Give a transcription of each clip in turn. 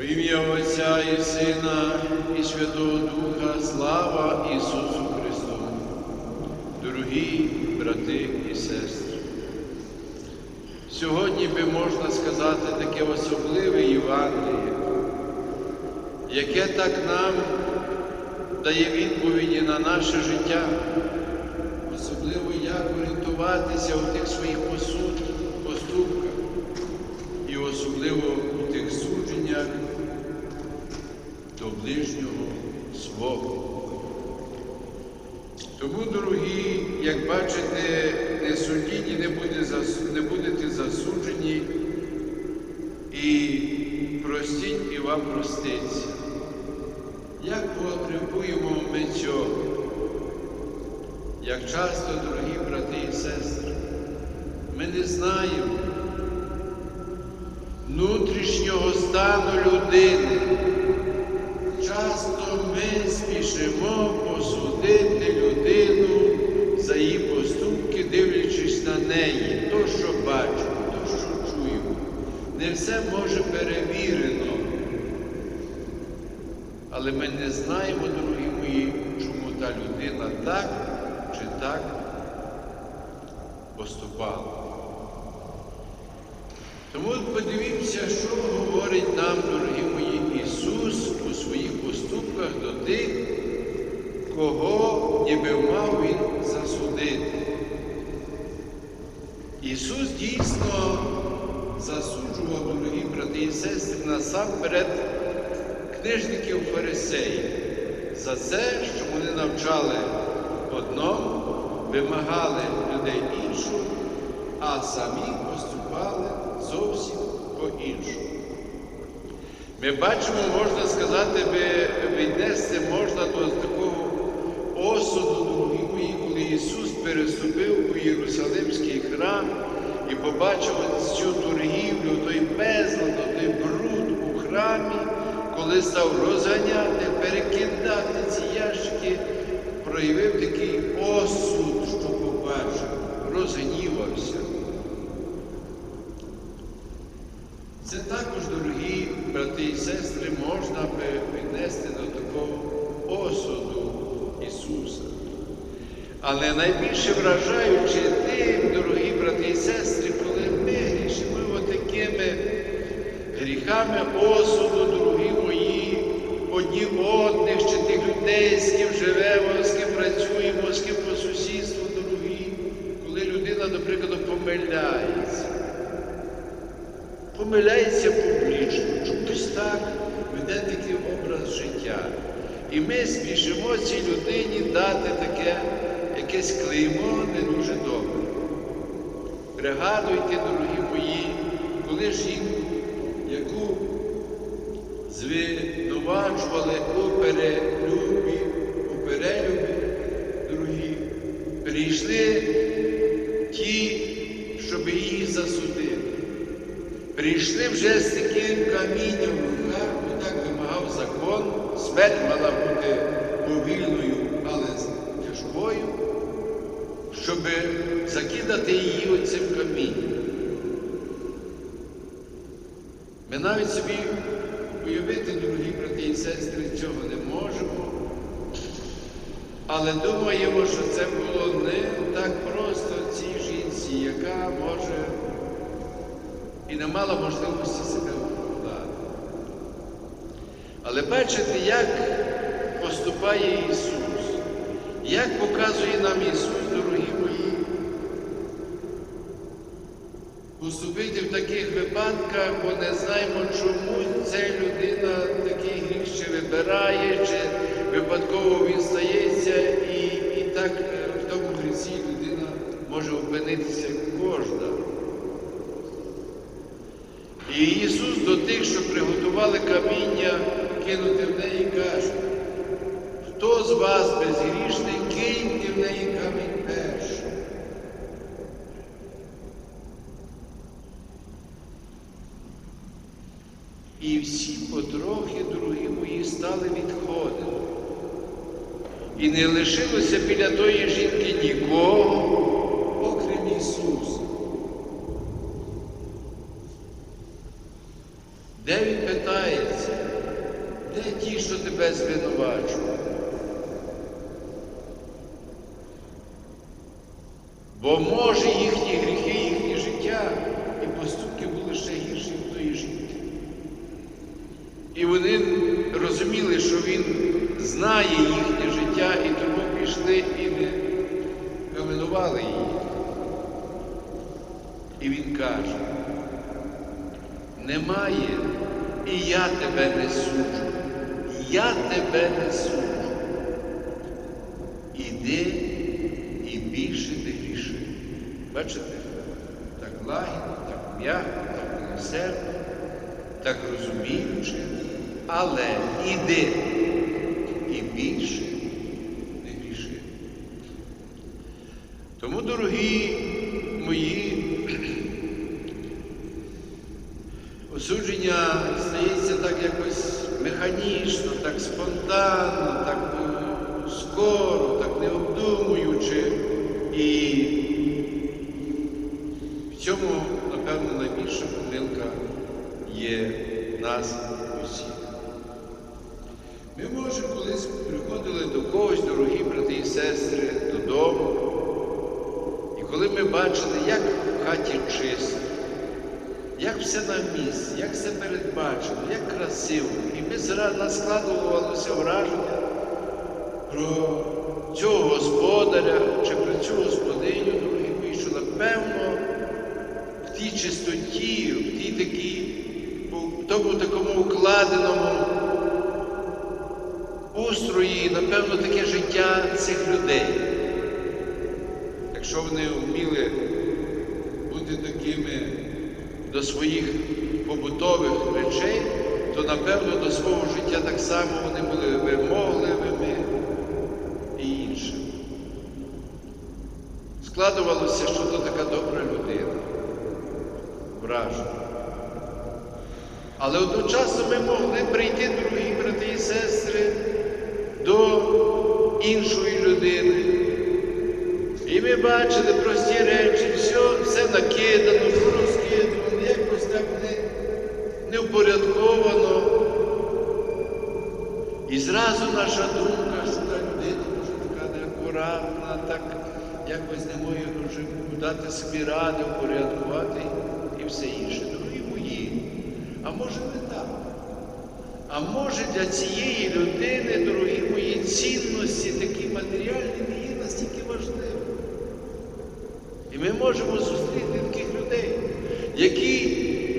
Во ім'я Отця і Сина, і Святого Духа, слава Ісусу Христу, дорогі брати і сестри. Сьогодні би можна сказати таке особливе Євангеліє, яке так нам дає відповіді на наше життя, особливо як орієнтуватися у тих своїх поступках і особливо ближнього свого. Тому, дорогі, як бачите, не судіть і не, не будете засуджені, і простіть і вам проститься. Як потребуємо ми цього? Як часто, дорогі брати і сестри, ми не знаємо внутрішнього стану людини. Ми посудити людину за її поступки, дивлячись на неї, то, що бачимо, то, що чуємо. Не все може перевірено. Але ми не знаємо, дорогі мої, чому та людина так чи так поступала. Тому подивіться, що говорить нам, дорогі мої, Ісус у своїх поступках до тих, кого ніби мав Він засудити. Ісус дійсно засуджував, дорогі брати і сестри, насамперед книжників фарисеїв за це, що вони навчали одному, вимагали людей іншого, а самі поступали зовсім по-іншому. Ми бачимо, можна сказати, віднести можна до такого осуду, дорогі мої, коли Ісус переступив у Єрусалимський храм і побачив цю торгівлю, той безлад, той бруд у храмі, коли став розганяти, перекидати ці ящики, проявив такий осуд, що побачив, розгнівався. Це також, дорогі брати і сестри, можна би віднести до такого осуду Ісуса. Але найбільше вражаючи тим, дорогі брати і сестри, коли ми грішимо отакими гріхами осуду, дорогі мої, одні одних, чи тих людей, з ким живемо, з ким працюємо, з ким по сусідству, дорогі, коли людина, до прикладу, помиляється помиляється публічно, чомусь так веде такий образ життя. І ми спішимо цій людині дати таке клеймо не дуже добре. Пригадуйте, дорогі мої, коли жінку, яку звинувачували у перелюбі, у перелюбі, дорогі, прийшли ті, щоб її засудити. Прийшли вже з таким камінням в руках, бо так вимагав закон, смерть мала бути повільною, але тяжкою, щоб закидати її оцим камінням. Ми навіть собі уявити, дорогі брати і сестри, цього не можемо, але думаємо, що це було не так просто цій жінці, яка може і не мала можливості себе оправдати. Але бачите, як поступає Ісус, як показує нам Ісус, дорогі мої, поступити в таких випадках, бо не знаємо, чому ця людина такий гріх ще вибирає, чи випадково він стається, і, і так е, в тому гріхі людина може опинитися кожна. І Ісус до тих, що приготували каміння, кинути в неї каже, хто з вас безгрішний, киньте в неї камінь перший. всі потрохи другі мої стали відходити. І не лишилося біля тої жінки нікого, окрім Ісуса. Де він питається, де ті, що тебе звинувачували? Бо може їх розуміли, що він знає їхнє життя, і тому пішли і не каменували її. І він каже, немає, і я тебе не суджу, я тебе не суджу. Іди і більше не гріши. Бачите, так лагідно, так м'яко, так милосердно, так розуміючи, але іди і більше не гріши. Тому, дорогі мої, осудження стається так якось механічно, так спонтанно, так скоро, так не обдумуючи. І в цьому, напевно, найбільша помилка є нас усіх. Може, колись приходили до когось, дорогі брати і сестри, додому. І коли ми бачили, як в хаті чисто, як все на місці, як все передбачено, як красиво, і ми зразу складувалося враження про цього господаря чи про цю господиню, дорогі мої, що напевно в тій чистоті, в тій такій, в тому такому укладеному устрої, напевно, таке життя цих людей. Якщо вони вміли бути такими до своїх побутових речей, то напевно до свого життя так само вони були вимогливими і іншими. Складувалося, що то така добра людина, вражена. Але одночасно ми могли прийти, дорогі брати і сестри, іншої людини. І ми бачили прості речі, все, все накидано, все розкидано, якось так не, невпорядковано. І зразу наша думка, що та людина може така неакуратна, так якось не може вже дати собі ради, упорядкувати і все інше. Дорогі мої, а може не так? А може для цієї людини, дорогі мої, цінності не є настільки важливими. І ми можемо зустріти таких людей, які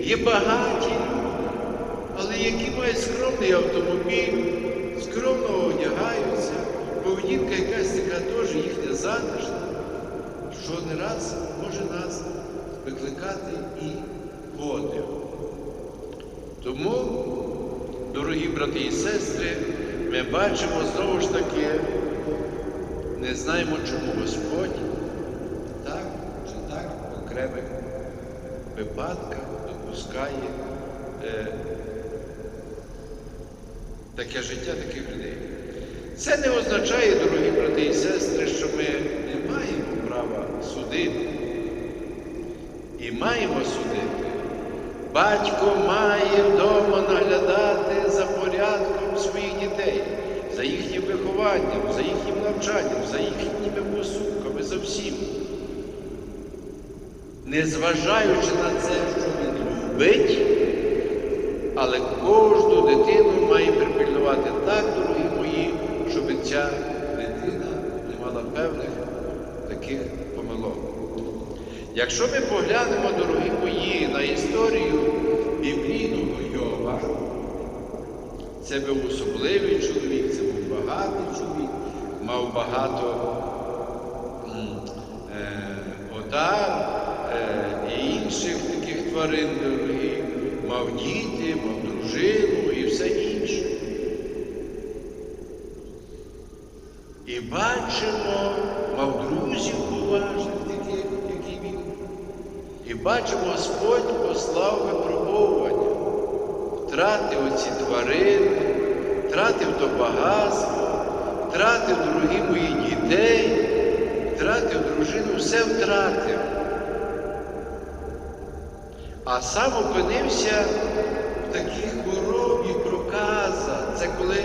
є багаті, але які мають скромний автомобіль, скромно одягаються, поведінка якась така теж їхня затишна, що не раз може нас викликати і подив. Тому, дорогі брати і сестри, ми бачимо знову ж таки, не знаємо, чому Господь так чи так в окремих випадках допускає е, таке життя таких людей. Це не означає, дорогі брати і сестри, що ми не маємо права судити. І маємо судити. Батько має вдома наглядати за порядком своїх дітей, за їхнім вихованням, за їхнім навчанням, за їхніми поступками, за всім. Незважаючи на це, що він любить, але кожну дитину має припильнувати так, дорогі мої, щоб ця дитина не мала певних таких помилок. Якщо ми поглянемо, дорогі мої, на історію біблійного Йова, це був особливий чоловік, це був багатий чоловік, мав багато е, одар е, і інших таких тварин дорогі, мав діти, мав дружину і все інше. І бачимо, мав друзів поважних таких, як і він. І бачимо, Господь послав випробовування, втратив оці тварини, втратив то багатство, втратив, дорогі мої дітей, втратив дружину, все втратив. А сам опинився в такій хворобі проказа. Це коли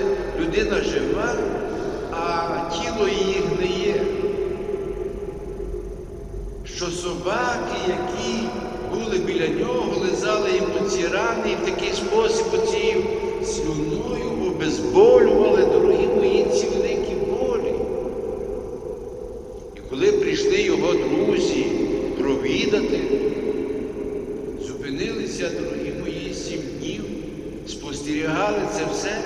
людина жива, а тіло її гниє. що собаки, які були біля нього, лизали йому ці рани і в такий спосіб оцією слюною обезболювали, дорогі мої, ці великі болі. І коли прийшли його друзі провідати, зупинилися, дорогі мої, сім днів, спостерігали це все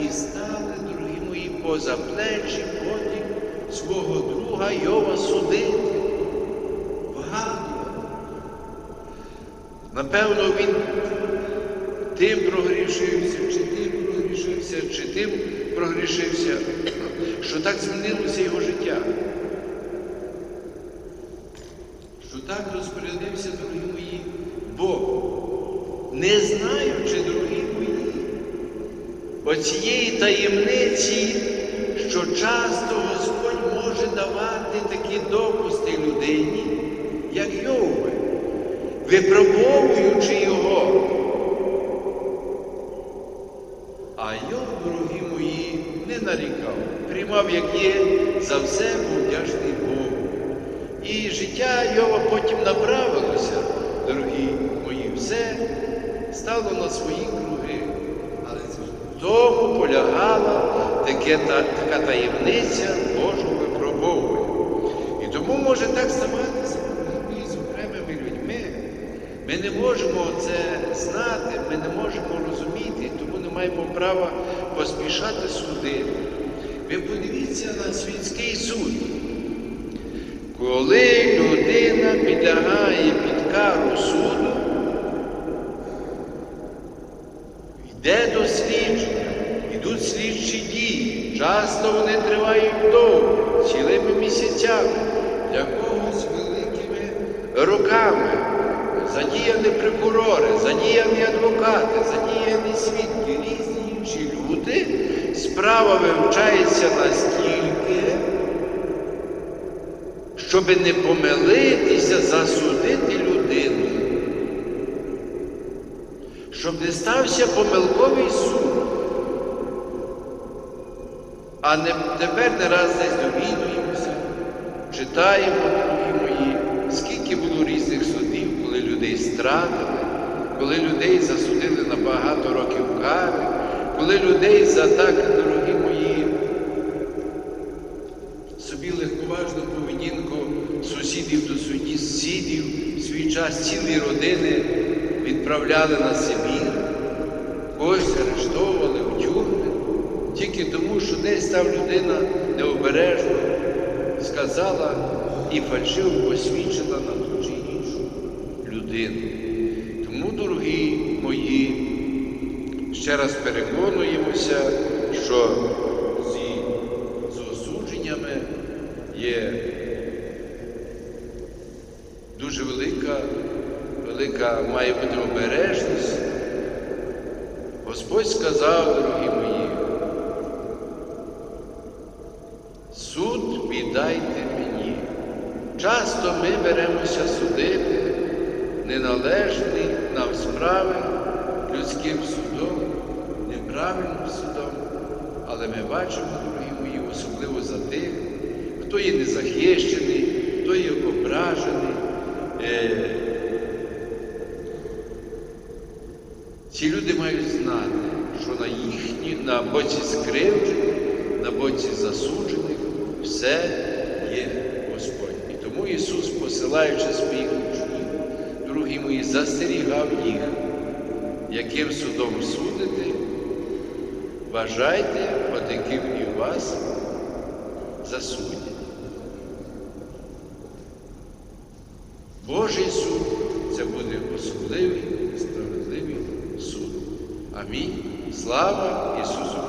і стали, дорогі мої, поза плечі потім свого друга Йова судити, вгадувати. Напевно, він тим прогрішився, чи тим прогрішився, чи тим прогрішився, що так змінилося його життя. Що так розпорядився, дорогі мої, Бог, не знаючи, дорогі мої, оцієї таємниці, що часто Господь може давати такі допусти людині, як Йовби, випробовуючи його. А Йов, дорогі мої, не нарікав, приймав, як є, за все був вдячний Богу. І життя Йова потім направилося, дорогі мої, все стало на свої круги. Але в тому полягала таке, та, така таємниця Божого випробовування. І тому може так ставатися і з окремими людьми. Ми не можемо це знати, ми не можемо розуміти, тому не маємо права поспішати судити. Ви подивіться на світський суд. Коли людина підлягає під кару суду, йде дослідження, йдуть слідчі дії. Часто вони тривають довго, цілими місяцями, для когось великими роками. Задіяні прокурори, задіяні адвокати, задіяні свідки, різні інші люди. Справа вивчається настільки, щоб не помилитися, засудити людину, щоб не стався помилковий суд. А не, тепер не раз десь довідуємося, читаємо, мої, скільки було різних судів, коли людей стратили, коли людей засудили на багато років кари, коли людей за так, дорогі мої, собі легковажну поведінку сусідів до сусідів, в свій час цілі родини відправляли на Сибір, когось арештовували в тюрми, тільки тому, що десь там людина необережно сказала і фальшиво посвідчила на ту чи іншу людину. Тому, дорогі мої, ще раз переконуємося, що ці з осудженнями є дуже велика, велика має бути обережність. Господь сказав, дорогі мої, суд віддайте мені. Часто ми беремося судити неналежний нам справи людським судом, неправильним судом, але ми бачимо, дорогі мої, особливо за тих, хто є незахищений, хто є ображений. Е, Ці люди мають знати, що на їхні, на боці скривджених, на боці засуджених все є Господь. І тому Ісус, посилаючи своїх учнів, дорогі мої, застерігав їх, яким судом судити, бажайте, от яким і вас засудять. Божий суд це буде особливий, і справедливий суд. Амінь. Слава Ісусу!